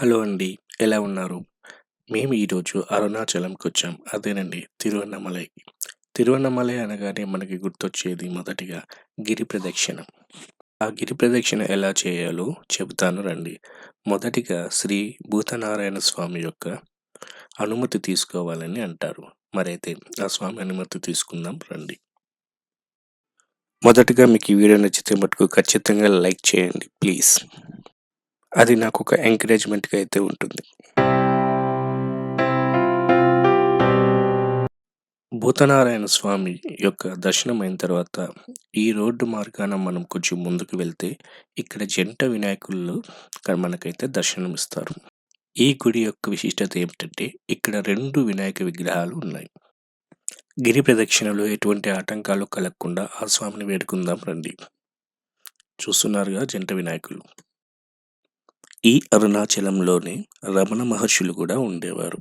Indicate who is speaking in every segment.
Speaker 1: Hello అండి. ఎలా ఉన్నారు? మేము ఈరోజు అరుణాచలంకి వచ్చాం అదేనండి తిరువన్నమలై. తిరువన్నమలై అనగానే మనకి గుర్తొచ్చేది మొదటిగా గిరి ప్రదక్షిణ. ఆ గిరి ప్రదక్షిణ ఎలా చేయాలో చెబుతాను రండి. మొదటిగా శ్రీ భూతనారాయణ స్వామి యొక్క అనుమతి తీసుకోవాలని అంటారు. మరైతే ఆ స్వామి అనుమతి తీసుకుందాం రండి. మొదటగా మీకు ఈ వీడియో నచ్చితే మటుకు ఖచ్చితంగా లైక్ చేయండి ప్లీజ్. అది నాకు ఒక ఎంకరేజ్‌మెంట్‌గా అయితే ఉంటుంది. భూతనారాయణ స్వామి యొక్క దర్శనం అయిన తర్వాత ఈ రోడ్డు మార్గాన మనం కొంచెం ముందుకు వెళ్తే ఇక్కడ జంట వినాయకులు మనకైతే మనకైతే దర్శనమిస్తారు. ఈ గుడి యొక్క విశిష్టత ఏమిటంటే ఇక్కడ రెండు వినాయక విగ్రహాలు ఉన్నాయి. గిరి ప్రదక్షిణలో ఎటువంటి ఆటంకాలు కలగకుండా ఆ స్వామిని వేడుకుందాం రండి. చూస్తున్నారుగా జంట వినాయకులు. ఈ అరుణాచలంలోనే రమణ మహర్షులు కూడా ఉండేవారు.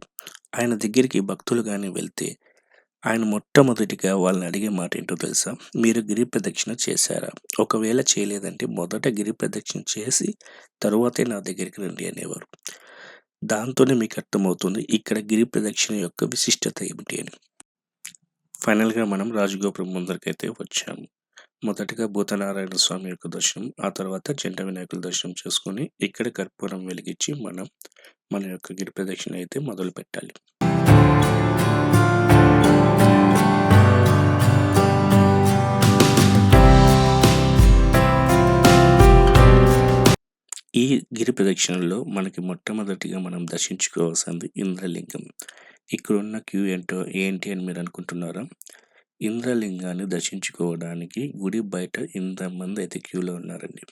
Speaker 1: ఆయన దగ్గరికి భక్తులు కానీ వెళ్తే ఆయన మొట్టమొదటిగా వాళ్ళని అడిగే మాట ఏంటో తెలుసా? మీరు గిరి ప్రదక్షిణ చేశారా? ఒకవేళ చేయలేదంటే మొదట గిరి ప్రదక్షిణ చేసి తరువాతే నా దగ్గరికి రండి అనేవారు. దాంతోనే మీకు అర్థమవుతుంది ఇక్కడ గిరి ప్రదక్షిణ యొక్క విశిష్టత ఏమిటి అని. ఫైనల్‌గా మనం రాజగోపురం ముందరికైతే వచ్చాము. మొదటగా భూతనారాయణ స్వామి యొక్క దర్శనం, ఆ తర్వాత జంట వినాయకుల దర్శనం చేసుకొని ఇక్కడ కర్పూరం వెలిగించి మనం మన యొక్క గిరి ప్రదక్షిణ అయితే మొదలుపెట్టాలి. ఈ గిరి ప్రదక్షిణలో మనకి మొట్టమొదటిగా మనం దర్శించుకోవాల్సింది ఇంద్రలింగం. ఇక్కడున్న క్యూ ఏంటో ఏంటి అని మీరు అనుకుంటున్నారా? ఇంద్రలింగాన్ని దర్శించుకోవడానికి గుడి బయట ఇంతమంది అయితే క్యూలో ఉన్నారండి.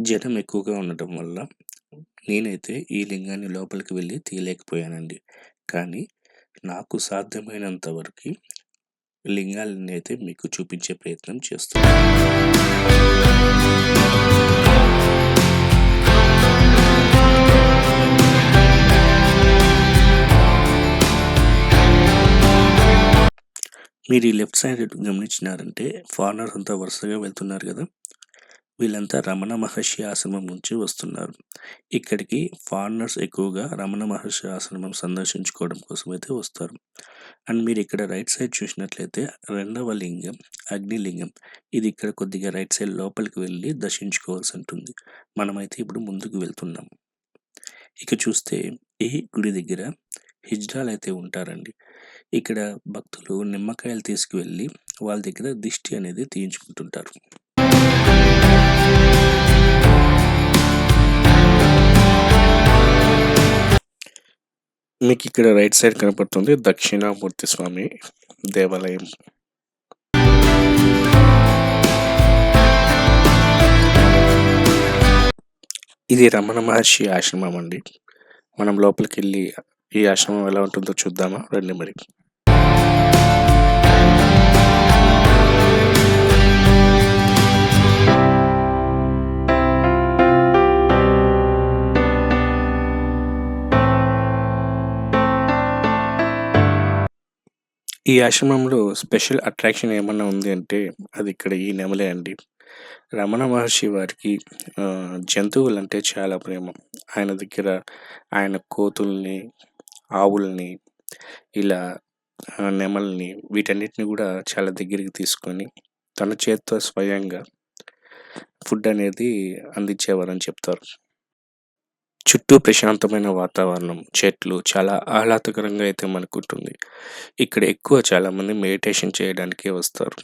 Speaker 1: జనం ఎక్కువగా ఉండటం వల్ల నేనైతే ఈ లింగాన్ని లోపలికి వెళ్ళి తీయలేకపోయానండి. కానీ నాకు సాధ్యమైనంత వరకు లింగాలని అయితే మీకు చూపించే ప్రయత్నం చేస్తున్నాను. మీరు ఈ లెఫ్ట్ సైడ్ గమనించినారంటే ఫారినర్స్ అంతా వరుసగా వెళ్తున్నారు కదా వీళ్ళంతా రమణ మహర్షి ఆశ్రమం నుంచి వస్తున్నారు. ఇక్కడికి ఫారినర్స్ ఎక్కువగా రమణ మహర్షి ఆశ్రమం సందర్శించుకోవడం కోసం అయితే వస్తారు. అండ్ మీరు ఇక్కడ రైట్ సైడ్ చూసినట్లయితే రెండవ లింగం అగ్నిలింగం. ఇది ఇక్కడ కొద్దిగా రైట్ సైడ్ లోపలికి వెళ్ళి దర్శించుకోవాల్సి ఉంటుంది. మనమైతే ఇప్పుడు ముందుకు వెళ్తున్నాం. ఇక చూస్తే ఈ గుడి దగ్గర హిజ్రాలైతే ఉంటారండి. ఇక్కడ భక్తులు నిమ్మకాయలు తీసుకువెళ్ళి వాళ్ళ దగ్గర దిష్టి అనేది తీయించుకుంటుంటారు. మీకు ఇక్కడ రైట్ సైడ్ కనపడుతుంది దక్షిణామూర్తి స్వామి దేవాలయం. ఇది రమణ మహర్షి ఆశ్రమం అండి. మనం లోపలికి వెళ్ళి ఈ ఆశ్రమం ఎలా ఉంటుందో చూద్దామా? రండి మరి. ఈ ఆశ్రమంలో స్పెషల్ అట్రాక్షన్ ఏమన్నా ఉంది అంటే అది ఇక్కడ ఈ నెమలే అండి. రమణ మహర్షి వారికి జంతువులంటే చాలా ప్రేమ. ఆయన దగ్గర ఆయన కోతుల్ని, ఆవుల్ని ఇలా ఆహ్, నెమలిని వీటన్నిటిని కూడా చాలా దగ్గరికి తీసుకొని తన చేత్తో స్వయంగా ఫుడ్ అనేది అందించేవారని చెప్తారు. చుట్టూ ప్రశాంతమైన వాతావరణం, చెట్లు చాలా ఆహ్లాదకరంగా అయితే మనకుంటుంది. ఇక్కడ ఎక్కువ చాలామంది మెడిటేషన్ చేయడానికే వస్తారు.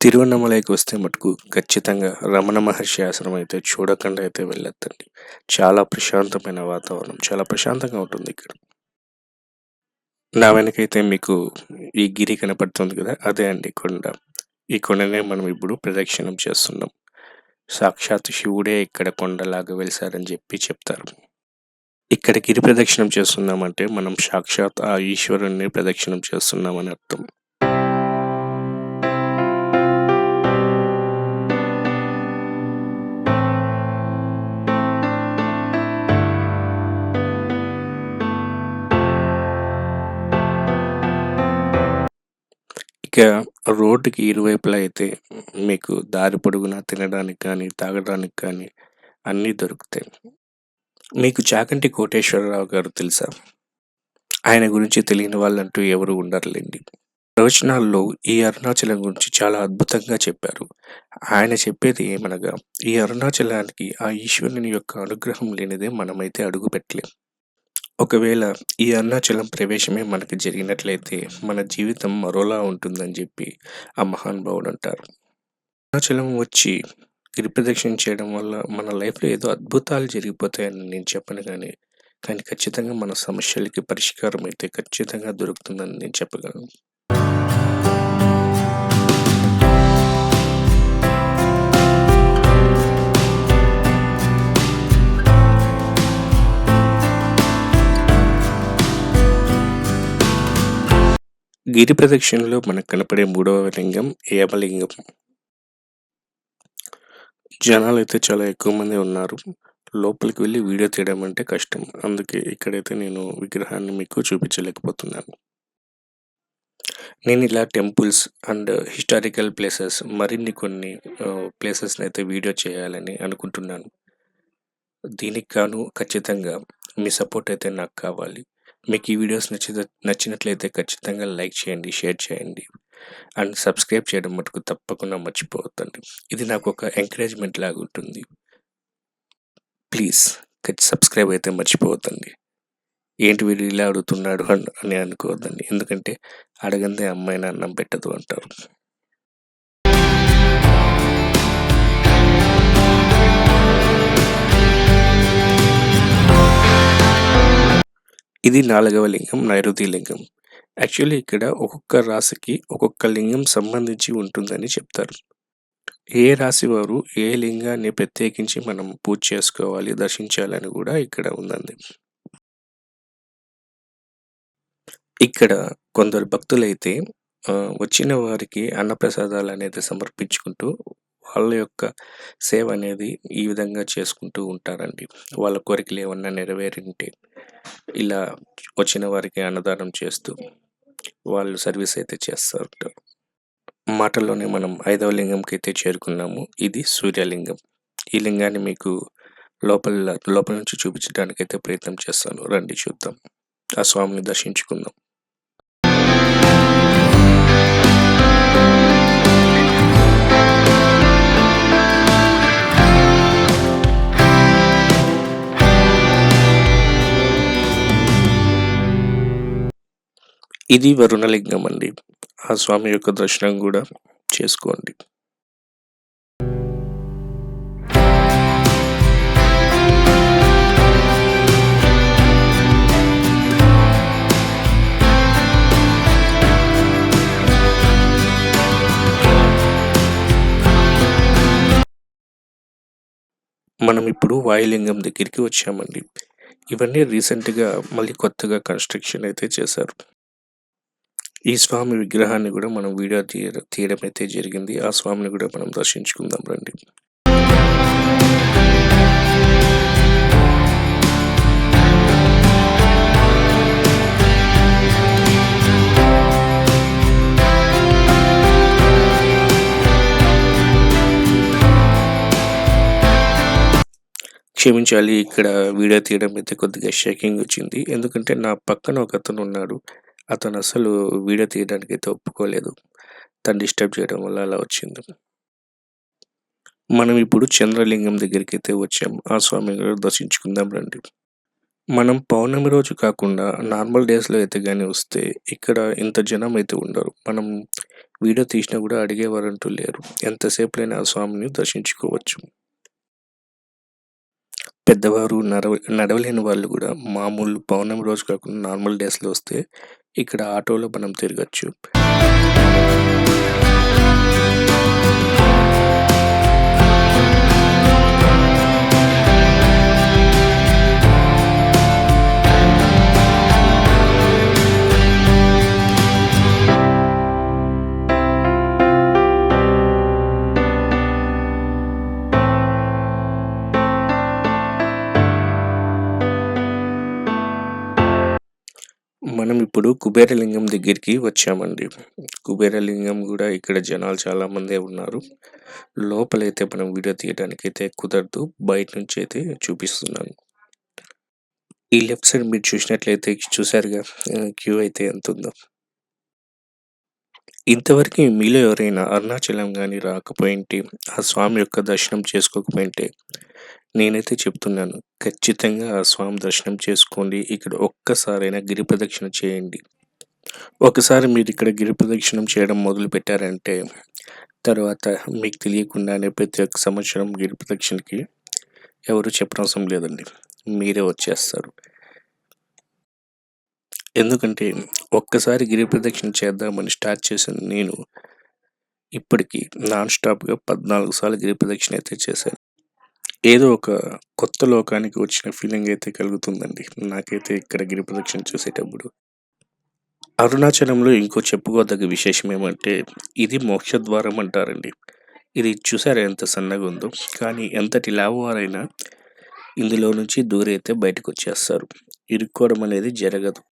Speaker 1: తిరువన్నమలైకి వస్తే మటుకు ఖచ్చితంగా రమణ మహర్షి ఆశ్రమం అయితే చూడకుండా అయితే వెళ్ళొద్దండి. చాలా ప్రశాంతమైన వాతావరణం. చాలా ప్రశాంతంగా ఉంటుంది ఇక్కడ. నా వెనకైతే మీకు ఈ గిరి కనపడుతుంది కదా అదే అండి కొండ. ఈ కొండనే మనం ఇప్పుడు ప్రదక్షిణం చేస్తున్నాం. సాక్షాత్ శివుడే ఇక్కడ కొండలాగా వెలిసారని చెప్పి చెప్తారు. ఇక్కడ గిరి ప్రదక్షిణం చేస్తున్నామంటే మనం సాక్షాత్ ఆ ఈశ్వరుణ్ణి ప్రదక్షిణం చేస్తున్నామని అర్థం. ఇక రోడ్డుకి ఇరువైపులా అయితే మీకు దారి పొడుగునా తినడానికి కానీ, తాగడానికి కానీ అన్నీ దొరుకుతాయి. మీకు చాకంటి కోటేశ్వరరావు గారు తెలుసా? ఆయన గురించి తెలియని వాళ్ళంటూ ఎవరు ఉండరులేండి ప్రవచనాల్లో ఈ అరుణాచలం గురించి చాలా అద్భుతంగా చెప్పారు. ఆయన చెప్పేది ఏమనగా ఈ అరుణాచలానికి ఆ ఈశ్వరుని యొక్క అనుగ్రహం లేనిదే మనమైతే అడుగుపెట్టలేం. ఒకవేళ ఈ అరుణాచలం ప్రవేశమే మనకు జరిగినట్లయితే మన జీవితం మరోలా ఉంటుందని చెప్పి ఆ మహానుభావుడు అంటారు అరుణాచలం వచ్చి గిరిప్రదక్షిణ చేయడం వల్ల మన లైఫ్‌లో ఏదో అద్భుతాలు జరిగిపోతాయని నేను చెప్పను కానీ కానీ ఖచ్చితంగా మన సమస్యలకి పరిష్కారం అయితే ఖచ్చితంగా దొరుకుతుందని నేను చెప్పగలను. గిరి ప్రదక్షిణలో మనకు కనపడే మూడవ లింగం ఏమలింగం. అయితే చాలా ఎక్కువ మంది ఉన్నారు. లోపలికి వెళ్ళి వీడియో తీయడం అంటే కష్టం. అందుకే ఇక్కడైతే నేను విగ్రహాన్ని మీకు చూపించలేకపోతున్నాను. నేను ఇలా టెంపుల్స్ అండ్ హిస్టారికల్ ప్లేసెస్ మరిన్ని కొన్ని ప్లేసెస్ని అయితే వీడియో చేయాలని అనుకుంటున్నాను. దీనికి గాను ఖచ్చితంగా మీ సపోర్ట్ అయితే నాకు కావాలి. మీకు ఈ వీడియోస్ నచ్చిన నచ్చినట్లయితే ఖచ్చితంగా లైక్ చేయండి, షేర్ చేయండి. అండ్ సబ్స్క్రైబ్ చేయడం మటుకు తప్పకుండా మర్చిపోవద్దండి. ఇది నాకు ఒక ఎంకరేజ్‌మెంట్ లాగా ఉంటుంది. ప్లీజ్ సబ్స్క్రైబ్ అయితే మర్చిపోవద్దండి. ఏంటి వీడు ఇలా అడుగుతున్నాడు అని అనుకోవద్దండి. ఎందుకంటే అడగందే అమ్మాయిని అన్నం పెట్టదు అంటారు. ఇది నాలుగవ లింగం నైరుతి లింగం. యాక్చువల్లీ ఇక్కడ ఒక్కొక్క రాశికి ఒక్కొక్క లింగం సంబంధించి ఉంటుందని చెప్తారు. ఏ రాశి వారు ఏ లింగాన్ని ప్రత్యేకించి మనం పూజ చేసుకోవాలి, దర్శించాలని కూడా ఇక్కడ ఉందండి. ఇక్కడ కొందరు భక్తులైతే వచ్చిన వారికి అన్నప్రసాదాలు అనేది సమర్పించుకుంటూ వాళ్ళ యొక్క సేవ అనేది ఈ విధంగా చేసుకుంటూ ఉంటారండి. వాళ్ళ కోరికలు ఏమన్నా నెరవేరింటే ఇలా వచ్చిన వారికి అన్నదానం చేస్తూ వాళ్ళు సర్వీస్ అయితే చేస్తారు మాటల్లోనే మనం ఐదవ లింగంకి అయితే చేరుకున్నాము. ఇది సూర్యలింగం. ఈ లింగాన్ని మీకు లోపల లోపల నుంచి చూపించడానికైతే ప్రయత్నం చేస్తాను. రండి చూద్దాం. ఆ స్వామిని దర్శించుకుందాం. ఇది వరుణలింగం అండి. ఆ స్వామి యొక్క దర్శనం కూడా చేసుకోండి. మనం ఇప్పుడు వాయులింగం దగ్గరికి వచ్చామండి. ఇవన్నీ రీసెంట్‌గా మళ్ళీ కొత్తగా కన్‌స్ట్రక్షన్ అయితే చేశారు. ఈ స్వామి విగ్రహాన్ని కూడా మనం వీడియో తీయ తీయడం అయితే జరిగింది. ఆ స్వామిని కూడా మనం దర్శించుకుందాం రండి. క్షమించాలి ఇక్కడ వీడియో తీయడం అయితే కొద్దిగా షేకింగ్ వచ్చింది. ఎందుకంటే నా పక్కన ఒకతను ఉన్నాడు. అతను అసలు వీడియో అయితే ఒప్పుకోలేదు. తను డిస్టర్బ్ చేయడం వల్ల అలా వచ్చింది. మనం ఇప్పుడు చంద్రలింగం దగ్గరికి అయితే వచ్చాం. ఆ స్వామి గారు దర్శించుకుందాం రండి. మనం పౌర్ణమి రోజు కాకుండా నార్మల్ డేస్‌లో అయితే కానీ వస్తే ఇక్కడ ఇంత జనం అయితే ఉండరు. మనం వీడియో తీసినా కూడా అడిగేవారంటూ లేరు. ఎంతసేపులైనా ఆ స్వామిని దర్శించుకోవచ్చు. పెద్దవారు నడవ నడవలేని వాళ్ళు కూడా మామూలు పౌర్ణమి రోజు కాకుండా నార్మల్ డేస్‌లో వస్తే ఇక్కడ ఆటోలో మనం తిరగొచ్చు. కుబేరలింగం దగ్గరికి వచ్చామండి. కుబేరలింగం కూడా ఇక్కడ జనాలు చాలామందే ఉన్నారు. లోపలైతే మనం వీడియో తీయడానికైతే కుదరదు. బయట నుంచి అయితే చూపిస్తున్నాను. ఈ లెఫ్ట్ సైడ్ మీరు చూసినట్లయితే చూసారుగా క్యూ అయితే ఎంత ఉందో ఇంతవరకు మీలో ఎవరైనా అరుణాచలం కానీ రాకపోయింటే ఆ స్వామి యొక్క దర్శనం చేసుకోకపోయింటే నేనైతే చెప్తున్నాను. ఖచ్చితంగా ఆ స్వామి దర్శనం చేసుకోండి. ఇక్కడ ఒక్కసారైనా గిరి ప్రదక్షిణ చేయండి. ఒకసారి మీరు ఇక్కడ గిరి ప్రదక్షిణం చేయడం మొదలుపెట్టారంటే, తర్వాత మీకు తెలియకుండానే ప్రతి ఒక్క సంవత్సరం గిరి ప్రదక్షిణకి ఎవరు చెప్పనవసరం లేదండి. మీరే వచ్చేస్తారు. ఎందుకంటే, ఒక్కసారి గిరి ప్రదక్షిణ చేద్దామని స్టార్ట్ చేసిన నేను, ఇప్పటికీ నాన్ స్టాప్‌గా 14 సార్లు గిరి ప్రదక్షిణ అయితే చేశాను. ఏదో ఒక కొత్త లోకానికి వచ్చిన ఫీలింగ్ అయితే కలుగుతుందండి. నాకైతే ఇక్కడ గిరి ప్రదక్షిణ చేసేటప్పుడు. అరుణాచలంలో ఇంకో చెప్పుకోదగ్గ విశేషం ఏమంటే, ఇది మోక్షద్వారం అంటారండి. ఇది చూసారా ఎంత సన్నగుందో? కానీ ఎంతటి లావువారైనా ఇందులో నుంచి దూరైతే బయటకొచ్చేస్తారు. ఇరుక్కోవడం అనేది జరగదు.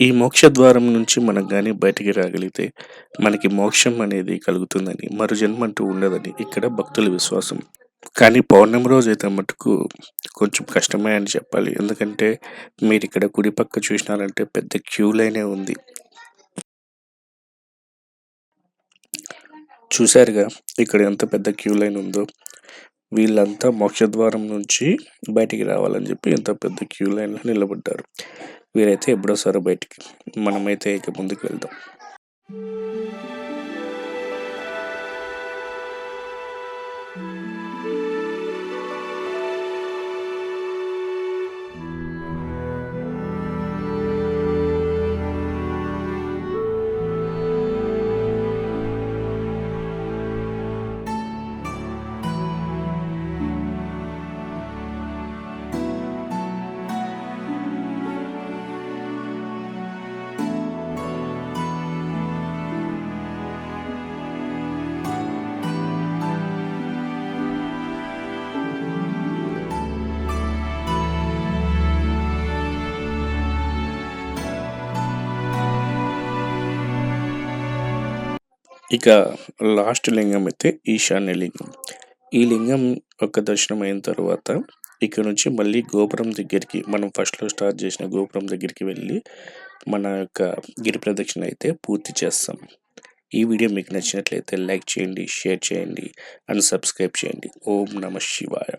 Speaker 1: ఈ మోక్షద్వారం నుంచి మనం కానీ బయటికి రాగలిగితే, మనకి మోక్షం అనేది కలుగుతుందని, మరు జన్మ అంటూ ఉండదని ఇక్కడ భక్తుల విశ్వాసం. కానీ పౌర్ణమి అయితే మటుకు కొంచెం కష్టమే అని చెప్పాలి. ఎందుకంటే, మీరు ఇక్కడ కుడి పక్క చూసినారంటే పెద్ద క్యూ లైనే ఉంది. చూశారుగా ఇక్కడ ఎంత పెద్ద క్యూ లైన్ ఉందో? వీళ్ళంతా మోక్షద్వారం నుంచి బయటికి రావాలని చెప్పి ఎంత పెద్ద క్యూ లైన్‌లో నిలబడ్డారు. వీరైతే ఎప్పుడోసారి బయటికి. మనమైతే ఇక ముందుకు వెళ్దాం. ఇక లాస్ట్ లింగం అయితే ఈశాన్య లింగం. ఈ లింగం ఒక దర్శనం అయిన తర్వాత, ఇక్కడ నుంచి మళ్ళీ గోపురం దగ్గరికి మనం ఫస్ట్‌లో స్టార్ట్ చేసిన గోపురం దగ్గరికి వెళ్ళి, మన యొక్క గిరి ప్రదక్షిణ అయితే పూర్తి చేస్తాం. ఈ వీడియో మీకు నచ్చినట్లయితే లైక్ చేయండి, షేర్ చేయండి అండ్ సబ్స్క్రైబ్ చేయండి. ఓం నమ శివాయ.